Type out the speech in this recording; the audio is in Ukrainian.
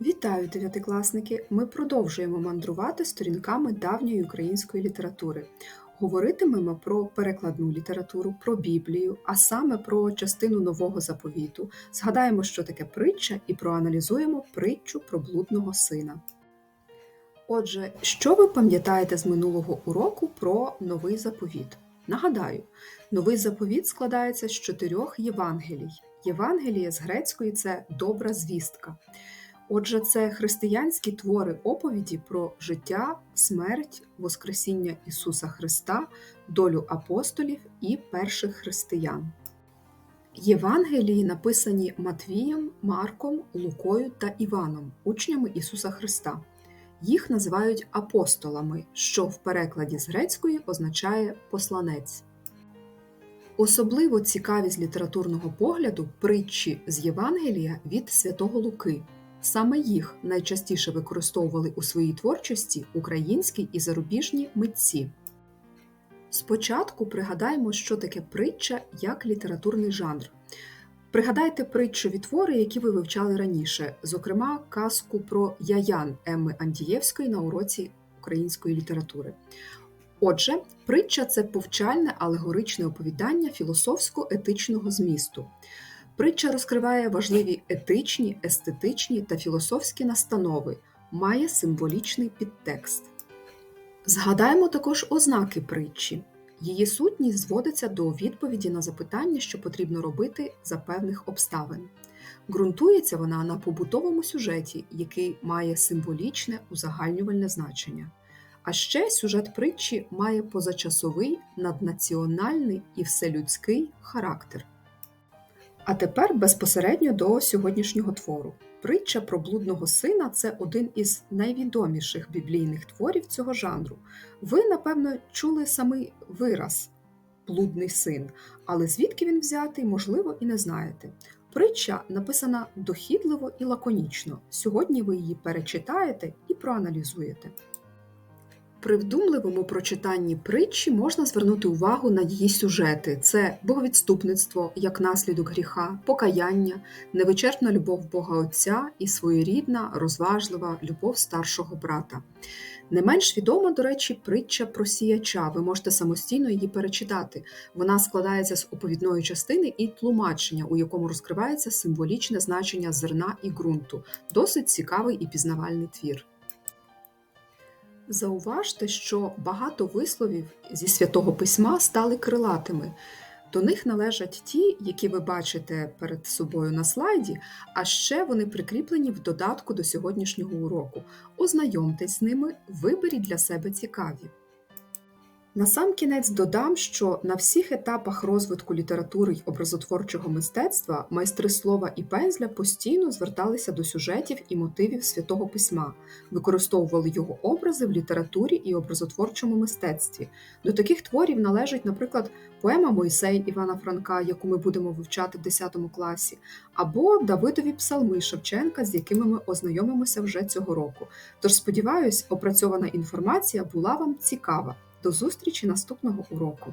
Вітаю, дев'ятикласники! Ми продовжуємо мандрувати сторінками давньої української літератури. Говоритимемо про перекладну літературу, про Біблію, а саме про частину нового заповіту. Згадаємо, що таке притча, і проаналізуємо притчу про блудного сина. Отже, що ви пам'ятаєте з минулого уроку про новий заповіт? Нагадаю, новий заповіт складається з чотирьох Євангелій. Євангеліє з грецької це добра звістка. Отже, це християнські твори оповіді про життя, смерть, Воскресіння Ісуса Христа, долю апостолів і перших християн. Євангелії написані Матвієм, Марком, Лукою та Іваном, учнями Ісуса Христа. Їх називають апостолами, що в перекладі з грецької означає посланець. Особливо цікаві з літературного погляду притчі з Євангелія від святого Луки. Саме їх найчастіше використовували у своїй творчості українські і зарубіжні митці. Спочатку пригадаємо, що таке притча як літературний жанр. Пригадайте притчові твори, які ви вивчали раніше, зокрема, казку про Яян Емми Андієвської на уроці української літератури. Отже, притча це повчальне алегоричне оповідання філософсько-етичного змісту. Притча розкриває важливі етичні, естетичні та філософські настанови, має символічний підтекст. Згадаємо також ознаки притчі. Її сутність зводиться до відповіді на запитання, що потрібно робити за певних обставин. Ґрунтується вона на побутовому сюжеті, який має символічне узагальнювальне значення. А ще сюжет притчі має позачасовий, наднаціональний і вселюдський характер. А тепер безпосередньо до сьогоднішнього твору. Притча про блудного сина це один із найвідоміших біблійних творів цього жанру. Ви, напевно, чули самий вираз блудний син, але звідки він взятий, можливо, і не знаєте. Притча написана дохідливо і лаконічно. Сьогодні ви її перечитаєте і проаналізуєте. При вдумливому прочитанні притчі можна звернути увагу на її сюжети: це боговідступництво як наслідок гріха, покаяння, невичерпна любов Бога Отця і своєрідна, розважлива любов старшого брата. Не менш відома, до речі, притча про сіяча. Ви можете самостійно її перечитати. Вона складається з оповідної частини і тлумачення, у якому розкривається символічне значення зерна і ґрунту. Досить цікавий і пізнавальний твір. Зауважте, що багато висловів зі святого письма стали крилатими. До них належать ті, які ви бачите перед собою на слайді, а ще вони прикріплені в додатку до сьогоднішнього уроку. Ознайомтесь з ними, виберіть для себе цікаві. Насамкінець додам, що на всіх етапах розвитку літератури й образотворчого мистецтва майстри слова і пензля постійно зверталися до сюжетів і мотивів святого письма, використовували його образи в літературі і образотворчому мистецтві. До таких творів належить, наприклад, поема Мойсей Івана Франка, яку ми будемо вивчати в 10 класі, або Давидові псалми Шевченка, з якими ми ознайомимося вже цього року. Тож, сподіваюсь, опрацьована інформація була вам цікава. До зустрічі наступного уроку!